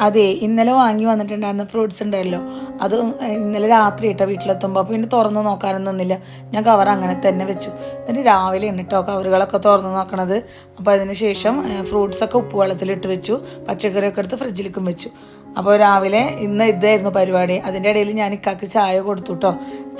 അതെ ഇന്നലെ വാങ്ങി വന്നിട്ടുണ്ടായിരുന്ന ഫ്രൂട്ട്സ് ഉണ്ടല്ലോ. അത് ഇന്നലെ രാത്രി ഇട്ട വീട്ടിലെത്തുമ്പോൾ പിന്നെ തുറന്ന് നോക്കാനൊന്നും നിന്നില്ല. ഞാൻ കവർ അങ്ങനെ തന്നെ വെച്ചു. എന്നിട്ട് രാവിലെ ആണ് കേട്ടോ കവറുകളൊക്കെ തുറന്ന് നോക്കണത്. അപ്പോൾ അതിന് ശേഷം ഫ്രൂട്ട്സൊക്കെ ഉപ്പ് വെള്ളത്തിലിട്ട് വെച്ചു. പച്ചക്കറിയൊക്കെ എടുത്ത് ഫ്രിഡ്ജിലേക്കും വെച്ചു. അപ്പോൾ രാവിലെ ഇന്ന് ഇതായിരുന്നു പരിപാടി. അതിന്റെ ഇടയിൽ ഞാൻ ഇക്കാക്ക് ചായ കൊടുത്തു കേട്ടോ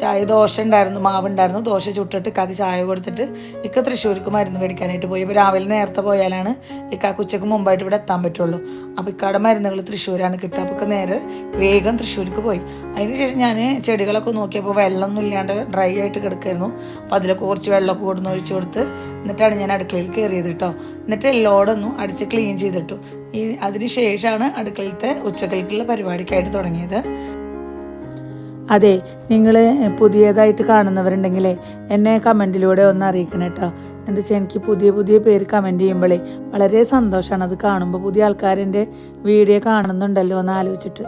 ചായ ദോശ ഉണ്ടായിരുന്നു മാവ് ഉണ്ടായിരുന്നു. ദോശ ചുട്ടിട്ട് ഇക്കാക്ക് ചായ കൊടുത്തിട്ട് ഇക്ക തൃശ്ശൂർക്ക് മരുന്ന് മേടിക്കാനായിട്ട് പോയി. അപ്പോൾ രാവിലെ നേരത്തെ പോയാലാണ് ഇക്കാക്ക് ഉച്ചയ്ക്ക് മുമ്പായിട്ട് ഇവിടെ എത്താൻ പറ്റുള്ളൂ. അപ്പോൾ ഇക്കാടെ മരുന്നുകൾ തൃശ്ശൂരാണ് കിട്ടുക. അപ്പോൾ നേരെ വേഗം തൃശ്ശൂർക്ക് പോയി. അതിനുശേഷം ഞാൻ ചെടികളൊക്കെ നോക്കിയപ്പോൾ വെള്ളമൊന്നും ഇല്ലാണ്ട് ഡ്രൈ ആയിട്ട് കിടക്കായിരുന്നു. അപ്പോൾ അതിലൊക്കെ കുറച്ച് വെള്ളമൊക്കെ കൂടുന്ന ഒഴിച്ചു കൊടുത്ത് എന്നിട്ടാണ് ഞാൻ അടുക്കളയിൽ കയറിയത് കേട്ടോ. എന്നിട്ട് എല്ലോടൊന്നും അടിച്ച് ക്ലീൻ ചെയ്തിട്ടു. ഈ അതിനുശേഷമാണ് അടുക്കളത്തെ ഉച്ചകൾക്കുള്ള പരിപാടിക്കായിട്ട് തുടങ്ങിയത്. അതെ നിങ്ങൾ പുതിയതായിട്ട് കാണുന്നവരുണ്ടെങ്കിൽ എന്നെ കമന്റിലൂടെ ഒന്ന് അറിയിക്കണം കേട്ടോ എന്താ വെച്ചാൽ എനിക്ക് പുതിയ പുതിയ പേര് കമന്റ് ചെയ്യുമ്പോഴേ വളരെ സന്തോഷമാണ് അത് കാണുമ്പോൾ പുതിയ ആൾക്കാരെന്റെ വീഡിയോ കാണുന്നുണ്ടല്ലോ എന്ന് ആലോചിച്ചിട്ട്.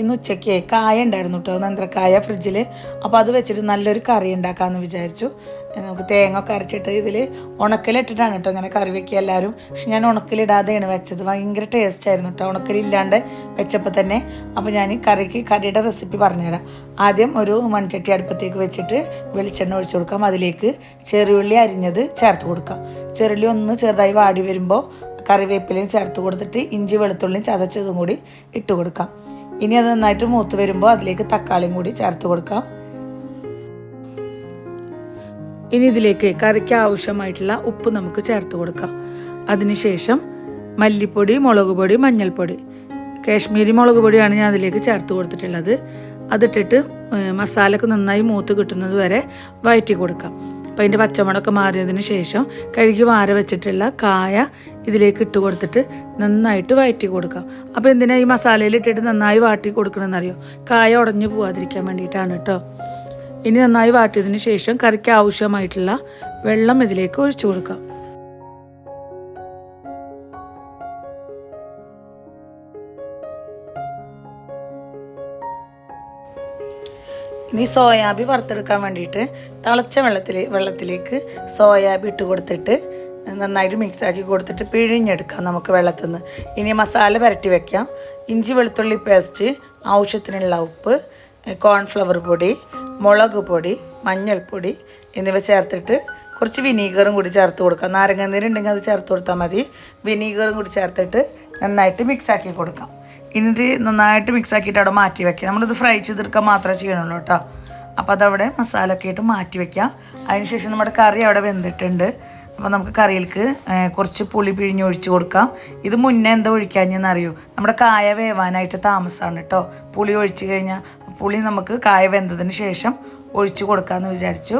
ഇന്ന് ഉച്ചയ്ക്ക് കായ ഉണ്ടായിരുന്നു കേട്ടോ നന്ത്രക്കായ ഫ്രിഡ്ജിൽ അപ്പോൾ അത് വെച്ചിട്ട് നല്ലൊരു കറി ഉണ്ടാക്കാമെന്ന് വിചാരിച്ചു. നമുക്ക് തേങ്ങ ഒക്കെ അരച്ചിട്ട് ഇതിൽ ഉണക്കലിട്ടിട്ടാണ് കേട്ടോ ഇങ്ങനെ കറി വെക്കുക എല്ലാവരും. പക്ഷെ ഞാൻ ഉണക്കലിടാതെയാണ് വെച്ചത്. ഭയങ്കര ടേസ്റ്റ് ആയിരുന്നു കേട്ടോ ഉണക്കലില്ലാണ്ട് വെച്ചപ്പോൾ തന്നെ. അപ്പോൾ ഞാൻ കറിക്ക് കറിയുടെ റെസിപ്പി പറഞ്ഞുതരാം. ആദ്യം ഒരു മൺചട്ടി അടുപ്പത്തേക്ക് വെച്ചിട്ട് വെളിച്ചെണ്ണ ഒഴിച്ചു കൊടുക്കാം. അതിലേക്ക് ചെറുള്ളി അരിഞ്ഞത് ചേർത്ത് കൊടുക്കാം. ചെറുള്ളി ഒന്ന് ചെറുതായി വാടി വരുമ്പോൾ കറിവേപ്പിലയും ചേർത്ത് കൊടുത്തിട്ട് ഇഞ്ചി വെളുത്തുള്ളിയും ചതച്ചതും കൂടി ഇട്ട് കൊടുക്കാം. ഇനി അത് നന്നായിട്ട് മൂത്ത് വരുമ്പോൾ അതിലേക്ക് തക്കാളിയും കൂടി ചേർത്ത് കൊടുക്കാം. ഇനി ഇതിലേക്ക് കറിക്ക് ആവശ്യമായിട്ടുള്ള ഉപ്പ് നമുക്ക് ചേർത്ത് കൊടുക്കാം. അതിനുശേഷം മല്ലിപ്പൊടി മുളക് പൊടി മഞ്ഞൾപ്പൊടി. കാശ്മീരി മുളക് പൊടിയാണ് ഞാൻ അതിലേക്ക് ചേർത്ത് കൊടുത്തിട്ടുള്ളത്. അതിട്ടിട്ട് മസാലക്ക് നന്നായി മൂത്ത് കിട്ടുന്നത് വരെ വഴറ്റി കൊടുക്കാം. അപ്പം അതിന്റെ പച്ചമുളകൊക്കെ മാറിയതിന് ശേഷം കഴുകി വാര വെച്ചിട്ടുള്ള കായ ഇതിലേക്ക് ഇട്ട് കൊടുത്തിട്ട് നന്നായിട്ട് വഴറ്റി കൊടുക്കാം. അപ്പോൾ എന്തിനാ ഈ മസാലയിൽ ഇട്ടിട്ട് നന്നായി വാട്ടി കൊടുക്കണമെന്നറിയോ കായ ഉടഞ്ഞു പോവാതിരിക്കാൻ വേണ്ടിയിട്ടാണ് കേട്ടോ. ഇനി നന്നായി വാട്ടിയതിന് ശേഷം കറിക്ക് ആവശ്യമായിട്ടുള്ള വെള്ളം ഇതിലേക്ക് ഒഴിച്ചു കൊടുക്കാം. ഇനി സോയാബി വറുത്തെടുക്കാൻ വേണ്ടിയിട്ട് തിളച്ച വെള്ളത്തിൽ വെള്ളത്തിലേക്ക് സോയാബി ഇട്ട് കൊടുത്തിട്ട് നന്നായിട്ട് മിക്സ് ആക്കി കൊടുത്തിട്ട് പിഴിഞ്ഞെടുക്കാം നമുക്ക് വെള്ളത്തിൽ നിന്ന് ഇനി മസാല പുരട്ടി വെക്കാം. ഇഞ്ചി വെളുത്തുള്ളി പേസ്റ്റ് ആവശ്യത്തിനുള്ള ഉപ്പ് കോൺഫ്ലവർ പൊടി മുളക് പൊടി മഞ്ഞൾപ്പൊടി എന്നിവ ചേർത്തിട്ട് കുറച്ച് വിനീഗറും കൂടി ചേർത്ത് കൊടുക്കാം. നാരങ്ങാനീര് ഉണ്ടെങ്കിൽ അത് ചേർത്ത് കൊടുത്താൽ മതി. വിനീഗറും കൂടി ചേർത്തിട്ട് നന്നായിട്ട് മിക്സ് ആക്കി കൊടുക്കാം. ഇനി ഇത് നന്നായിട്ട് മിക്സ് ആക്കിയിട്ട് അവിടെ മാറ്റി വെക്കാം നമ്മളിത് ഫ്രൈ ചെയ്തെടുക്കാൻ മാത്രമേ ചെയ്യണുള്ളൂ കേട്ടോ. അപ്പോൾ അതവിടെ മസാല ഒക്കെ ആയിട്ട് മാറ്റി വെക്കാം അതിനുശേഷം നമ്മുടെ കറി അവിടെ വെന്തിട്ടുണ്ട്. അപ്പോൾ നമുക്ക് കറിയിലേക്ക് കുറച്ച് പുളി പിഴിഞ്ഞൊഴിച്ച് കൊടുക്കാം. ഇത് മുന്നേ എന്താ ഒഴിക്കാഞ്ഞെന്ന് അറിയൂ? നമ്മുടെ കായ വേവാനായിട്ട് താമസമാണ് കേട്ടോ. പുളി ഒഴിച്ച് കഴിഞ്ഞാൽ പുളി നമുക്ക് കായ വെന്തതിന് ശേഷം ഒഴിച്ച് കൊടുക്കാമെന്ന് വിചാരിച്ചു.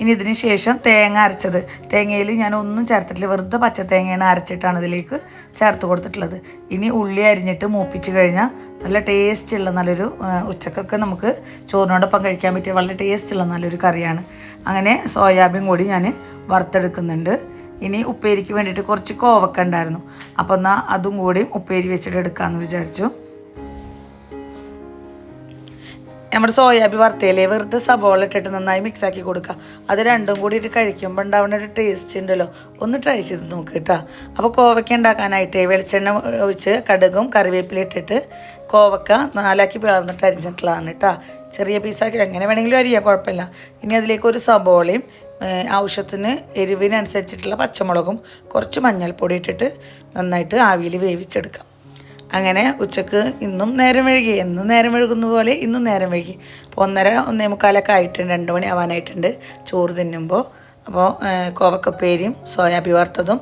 ഇനി ഇതിന് ശേഷം തേങ്ങ അരച്ചത്. തേങ്ങയിൽ ഞാൻ ഒന്നും ചേർത്തിട്ടില്ല. വെറുതെ പച്ച തേങ്ങയാണ് അരച്ചിട്ടാണ് ഇതിലേക്ക് ചേർത്ത് കൊടുത്തിട്ടുള്ളത്. ഇനി ഉള്ളി അരിഞ്ഞിട്ട് മൂപ്പിച്ച് കഴിഞ്ഞാൽ നല്ല ടേസ്റ്റ് ഉള്ള നല്ലൊരു ഉച്ചക്കൊക്കെ നമുക്ക് ചോറിനോടൊപ്പം കഴിക്കാൻ പറ്റിയ വളരെ ടേസ്റ്റുള്ള നല്ലൊരു കറിയാണ്. അങ്ങനെ സോയാബീൻ കൂടി ഞാൻ വറുത്തെടുക്കുന്നുണ്ട്. ഇനി ഉപ്പേരിക്ക് വേണ്ടിയിട്ട് കുറച്ച് കോവക്ക ഉണ്ടായിരുന്നു. അപ്പോൾ എന്നാൽ അതും കൂടി ഉപ്പേരി വെച്ചിട്ട് എടുക്കാമെന്ന് വിചാരിച്ചു. നമ്മുടെ സോയാബി വറുത്തയിലേ വെറുതെ സബോള ഇട്ടിട്ട് നന്നായി മിക്സ് ആക്കി കൊടുക്കുക അത് രണ്ടും കൂടി ഇട്ട് കഴിക്കുമ്പോൾ ഉണ്ടാവുന്ന ഒരു ടേസ്റ്റ് ഉണ്ടല്ലോ. ഒന്ന് ട്രൈ ചെയ്ത് നോക്ക് കേട്ടോ അപ്പോൾ കോവയ്ക്ക ഉണ്ടാക്കാനായിട്ട് വെളിച്ചെണ്ണ ഒഴിച്ച് കടുകും കറിവേപ്പില ഇട്ടിട്ട് കോവക്ക നാലാക്കി പിളർന്നിട്ട് അരിഞ്ഞിട്ടുള്ളതാണ് കേട്ടോ ചെറിയ പീസാക്കി എങ്ങനെ വേണമെങ്കിലും അരിയാം കുഴപ്പമില്ല. ഇനി അതിലേക്ക് ഒരു സബോളയും ആവശ്യത്തിന് എരിവിനനുസരിച്ചിട്ടുള്ള പച്ചമുളകും കുറച്ച് മഞ്ഞൾപ്പൊടി ഇട്ടിട്ട് നന്നായിട്ട് ആവിയിൽ വേവിച്ചെടുക്കാം. അങ്ങനെ ഉച്ചയ്ക്ക് ഇന്നും നേരം വഴുകി എന്നും നേരം വഴുകുന്ന പോലെ ഇന്നും നേരം വഴുകി അപ്പോൾ ഒന്നര ഒന്നേ മുക്കാലൊക്കെ ആയിട്ടുണ്ട്. രണ്ട് മണി ആവാനായിട്ടുണ്ട്. ചോറ് തിന്നുമ്പോൾ അപ്പോൾ കോവക്കപ്പേരിയും സോയാബി വറുത്തതും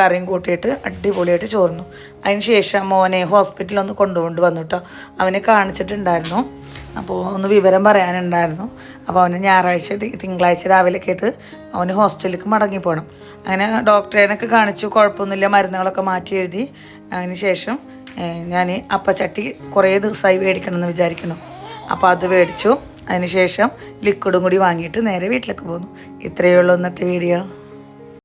കറിയും കൂട്ടിയിട്ട് അടിപൊളിയായിട്ട് ചോർന്നു. അതിന് ശേഷം മോനെ ഹോസ്പിറ്റലിൽ ഒന്ന് കൊണ്ടുകൊണ്ട് വന്നു കേട്ടോ അവനെ കാണിച്ചിട്ടുണ്ടായിരുന്നു. അപ്പോൾ ഒന്ന് വിവരം പറയാനുണ്ടായിരുന്നു. അപ്പോൾ അവന് ഞായറാഴ്ച തിങ്കളാഴ്ച രാവിലെ കേട്ട് അവന് ഹോസ്റ്റലിലേക്ക് മടങ്ങി പോകണം അങ്ങനെ ഡോക്ടറേനൊക്കെ കാണിച്ചു. കുഴപ്പമൊന്നുമില്ല. മരുന്നുകളൊക്കെ മാറ്റി എഴുതി. അതിന് ശേഷം ഞാൻ അപ്പച്ചട്ടി കുറേ ദിവസമായി മേടിക്കണമെന്ന് വിചാരിക്കണം അപ്പോൾ അത് മേടിച്ചു. അതിനുശേഷം ലിക്വിഡും കൂടി വാങ്ങിയിട്ട് നേരെ വീട്ടിലേക്ക് പോന്നു. ഇത്രയേ ഉള്ളൂ ഇന്നത്തെ വീഡിയോ